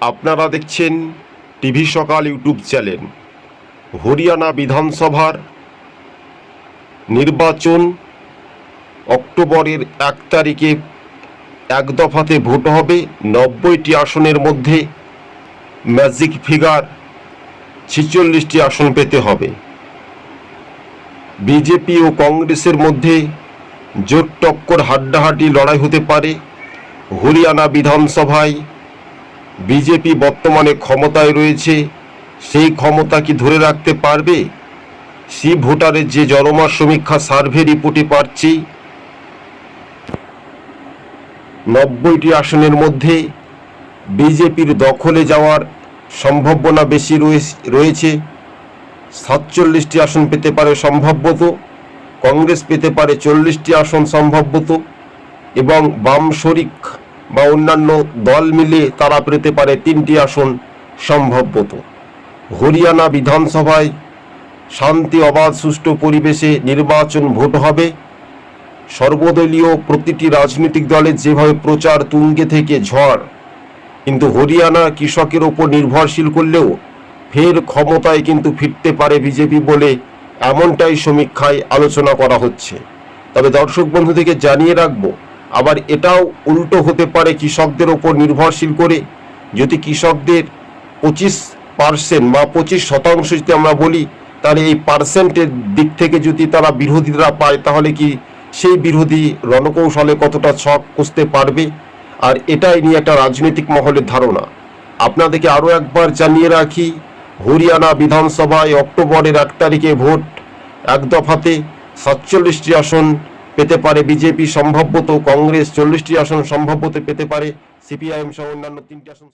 আপনারা দেখছেন টিভি সকাল ইউটিউব চ্যানেল। হরিয়ানা বিধানসভার নির্বাচন অক্টোবরের এক তারিখে এক দফাতে ভোট হবে। নব্বইটি আসনের মধ্যে ম্যাজিক ফিগার ছেচল্লিশটি আসন পেতে হবে। বিজেপি ও কংগ্রেসের মধ্যে জোট টক্কর হাড্ডাহাড্ডি লড়াই হতে পারে। হরিয়ানা বিধানসভায় বিজেপি বর্তমানে ক্ষমতায় রয়েছে, সেই ক্ষমতা কি ধরে রাখতে পারবে? সি ভোটারের যে জনমত সমীক্ষা সার্ভে রিপোর্টে পাচ্ছি। নব্বইটি আসনের মধ্যে বিজেপির দখলে যাওয়ার সম্ভাবনা বেশি রয়েছে- সাতচল্লিশটি আসন পেতে পারে সম্ভবত কংগ্রেস পেতে পারে চল্লিশটি আসন সম্ভবত এবং বাম শরিক বা অন্যান্য দল মিলে তারা পেতে পারে তিনটি আসন সম্ভবত হরিয়ানা বিধানসভায় শান্তি, অবাধ, সুষ্ঠু পরিবেশে নির্বাচন ভোট হবে। সর্বদলীয় প্রতিটি রাজনৈতিক দলের যেভাবে প্রচার তুঙ্গে থেকে ঝড়, কিন্তু হরিয়ানা কৃষকের ওপর নির্ভরশীল করলেও ফের ক্ষমতায় কিন্তু ফিরতে পারে বিজেপি বলে এমনটাই সমীক্ষায় আলোচনা করা হচ্ছে। তবে দর্শক বন্ধু থেকে জানিয়ে রাখব আবার এটাও উল্টো হতে পারে কৃষকদের ওপর নির্ভরশীল করে। যদি কৃষকদের পঁচিশ পার্সেন্ট বা পঁচিশ শতাংশ যদি আমরা বলি, তাহলে এই পার্সেন্টের দিক থেকে যদি তারা বিরোধীরা পায়, তাহলে কি সেই বিরোধী রণকৌশলে কতটা ছক কষতে পারবে? আর এটাই নিয়ে একটা রাজনৈতিক মহলের ধারণা। আপনাদেরকে আরও একবার জানিয়ে রাখি, হরিয়ানা বিধানসভায় অক্টোবরের এক তারিখে ভোট এক দফাতে সাতচল্লিশটি আসন পেতে পারে বিজেপি সম্ভবত কংগ্রেস চল্লিশটি আসন সম্ভবত পেতে পারে, সিপিআইএম সহ অন্যান্য তিনটি আসন